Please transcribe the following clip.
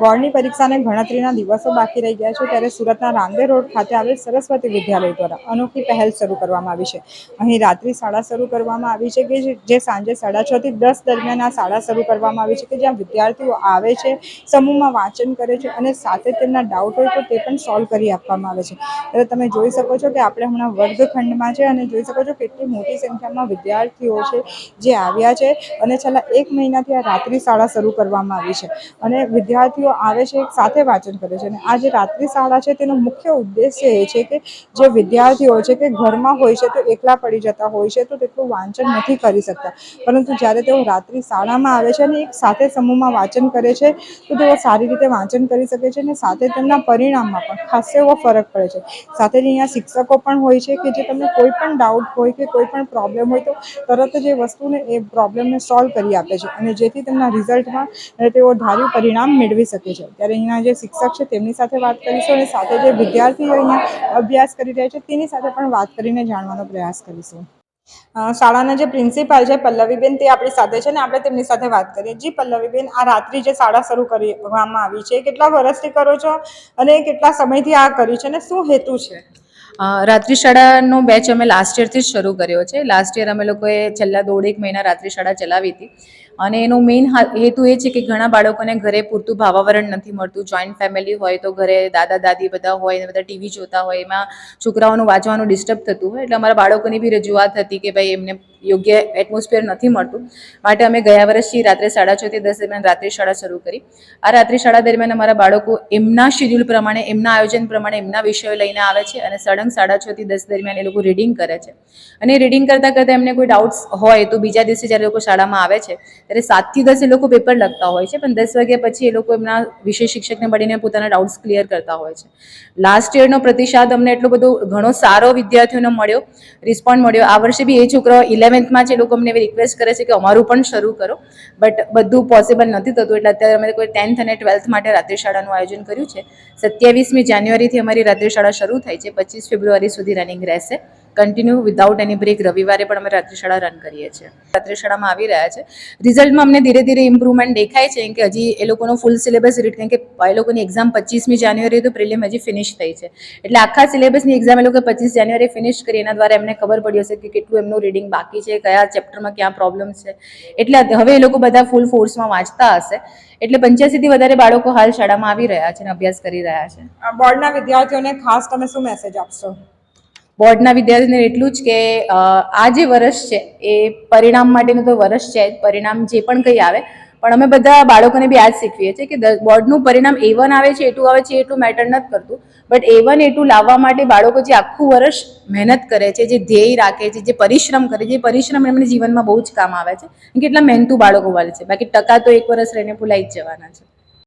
બોર્ડની પરીક્ષાને ગણતરીના દિવસો બાકી રહી ગયા છે ત્યારે સુરતના રાંદે રોડ ખાતે આવેલ સરસ્વતી વિદ્યાલય દ્વારા અનોખી પહેલ શરૂ કરવામાં આવી છે. અહીં રાત્રિ શાળા શરૂ કરવામાં આવી છે કે જે- સાંજે સાડા છ થી દસ દરમિયાન આ શાળા શરૂ કરવામાં આવી છે કે જ્યાં વિદ્યાર્થીઓ આવે છે, સમૂહમાં વાંચન કરે છે અને સાથે તેમના ડાઉટ હોય તો તે પણ સોલ્વ કરી આપવામાં આવે છે. ત્યારે તમે જોઈ શકો છો કે આપણે હમણાં વર્ગખંડમાં છે અને જોઈ શકો છો કેટલી મોટી સંખ્યામાં વિદ્યાર્થીઓ છે જે આવ્યા છે અને છેલ્લા એક મહિનાથી આ રાત્રિ શાળા શરૂ કરવામાં આવી છે. અને વિદ્યાર્થીઓ આવે છે, એક સાથે વાંચન કરે છે. અને આ જે રાત્રિ શાળા છે, તેનો મુખ્ય ઉદ્દેશ્ય એ છે કે જે વિદ્યાર્થીઓ છે કે ઘરમાં હોય છે, તો એકલા પડી જતા હોય છે, તો તેટલું વાંચન નથી કરી શકતા. પરંતુ જ્યારે તેઓ રાત્રિ શાળામાં આવે છે અને એક સાથે સમૂહમાં વાંચન કરે છે, તો તેઓ સારી રીતે વાંચન કરી શકે છે અને સાથે તેમના પરિણામમાં પણ ખાસ એવો ફરક પડે છે. સાથે જ અહીંયા શિક્ષકો પણ હોય છે કે જે તમને કોઈ પણ ડાઉટ હોય કે કોઈ પણ પ્રોબ્લેમ હોય, તો તરત જ એ વસ્તુને, એ પ્રોબ્લેમને સોલ્વ કરી આપે છે. અને જેથી તેમના રિઝલ્ટમાં તેઓ ધાર્યું પરિણામ મેળવી શકે. છે. ત્યારે અહીંના જે શિક્ષક છે, તેમની સાથે વાત કરીશું અને સાથે જે વિદ્યાર્થીઓ અહીંયા અભ્યાસ કરી રહ્યા છે, તેની સાથે પણ વાત કરીને જાણવાનો પ્રયાસ કરીશું. શાળાના જે પ્રિન્સિપાલ છે, પલ્લવીબેન, તે આપણી સાથે છે ને આપણે તેમની સાથે વાત કરીએ. જી, પલ્લવીબેન, આ રાત્રિ જે શાળા શરૂ કરવામાં આવી છે, કેટલા વર્ષથી કરો છો અને કેટલા સમયથી આ કર્યું છે અને શું હેતુ છે? રાત્રિ શાળાનો બેચ અમે લાસ્ટ યરથી જ શરૂ કર્યો છે. લાસ્ટ યર અમે લોકોએ છેલ્લા દોઢ એક મહિના રાત્રિ શાળા ચલાવી હતી. અને એનો મેઇન હેતુ એ છે કે ઘણા બાળકોને ઘરે પૂરતું ભાવાવરણ નથી મળતું. જોઈન્ટ ફેમિલી હોય તો ઘરે દાદા, દાદી બધા હોય બધા ટીવી જોતા હોય, એમાં છોકરાઓનું વાંચવાનું ડિસ્ટર્બ થતું હોય. એટલે અમારા બાળકોની બી રજૂઆત હતી કે ભાઈ એમને યોગ્ય એટમોસ્ફિયર નથી મળતું. માટે અમે ગયા વર્ષથી રાત્રે સાડા છથી દસ દરમિયાન રાત્રિ શાળા શરૂ કરી. આ રાત્રિ શાળા દરમિયાન અમારા બાળકો એમના શેડ્યુલ પ્રમાણે, એમના આયોજન પ્રમાણે, એમના વિષયો લઈને આવે છે અને સળંગ સાડા છથી દસ દરમિયાન એ લોકો રીડિંગ કરે છે. અને રીડિંગ કરતાં કરતાં એમને કોઈ ડાઉટ્સ હોય તો બીજા દિવસે જ્યારે લોકો શાળામાં આવે છે ત્યારે સાતથી દસ એ લોકો પેપર લખતા હોય છે, પણ દસ વાગ્યા પછી એ લોકો એમના વિષય શિક્ષકને મળીને પોતાના ડાઉટ્સ ક્લિયર કરતા હોય છે. લાસ્ટ યરનો પ્રતિસાદ અમને એટલો બધો ઘણો સારો વિદ્યાર્થીઓનો મળ્યો રિસ્પોન્ડ મળ્યો. આ વર્ષે બી એ છોકરાઓ ઇલેવન્થમાં છે એ લોકો અમને એવી રિક્વેસ્ટ કરે છે કે અમારું પણ શરૂ કરો બટ બધું પોસિબલ નથી થતું. એટલે અત્યારે અમે કોઈ ટેન્થ અને ટ્વેલ્થ માટે રાત્રિશાળાનું આયોજન કર્યું છે. સત્યાવીસમી જાન્યુઆરીથી અમારી રાત્રિ શાળા શરૂ થાય છે. પચીસ ફેબ્રુઆરી સુધી રનિંગ રહેશે. કન્ટિન્યુ વિધાઉટ એની બ્રેક રવિવારે પણ અમે રાત્રિશાળા રન કરીએ છીએ. રાત્રિશાળામાં આવી રહ્યા છે. રિઝલ્ટમાં અમને ધીરે ધીરે ઇમ્પ્રુવમેન્ટ દેખાય છે કે હજી એ લોકોનો ફૂલ સિલેબસ રીડ કારણ કે એ લોકોની એક્ઝામ પચીસમી જાન્યુઆરી તો પ્રિલિમ હજી ફિનિશ થઈ છે. એટલે આખા સિલેબસની એક્ઝામ એ લોકો પચીસ જાન્યુઆરી ફિનિશ કરી, એના દ્વારા એમને ખબર પડી હશે કે કેટલું એમનું રીડિંગ બાકી છે, કયા ચેપ્ટરમાં ક્યાં પ્રોબ્લેમ છે. એટલે હવે એ લોકો બધા ફૂલ ફોર્સમાં વાંચતા હશે. એટલે પંચ્યાસીથી વધારે બાળકો હાલ શાળામાં આવી રહ્યા છે અને અભ્યાસ કરી રહ્યા છે. બોર્ડના વિદ્યાર્થીઓને ખાસ તમે શું મેસેજ આપશો? બોર્ડના વિદ્યાર્થીને એટલું જ કે આ જે વર્ષ છે, એ પરિણામ માટેનું તો વર્ષ છે, પરિણામ જે પણ કંઈ આવે, પણ અમે બધા બાળકોને બી આ જ શીખવીએ છીએ કે બોર્ડનું પરિણામ એ વન આવે છે એ આવે છે એટલું મેટર નથી કરતું. બટ એ વન એ લાવવા માટે બાળકો જે આખું વર્ષ મહેનત કરે છે, જે ધ્યેય રાખે છે, જે પરિશ્રમ કરે છે એ પરિશ્રમ એમને જીવનમાં બહુ જ કામ આવે છે કેટલા મહેનતુ બાળકો વાળે છે. બાકી ટકા તો એક વર્ષ રહીને ભૂલાઈ જ જવાના છે.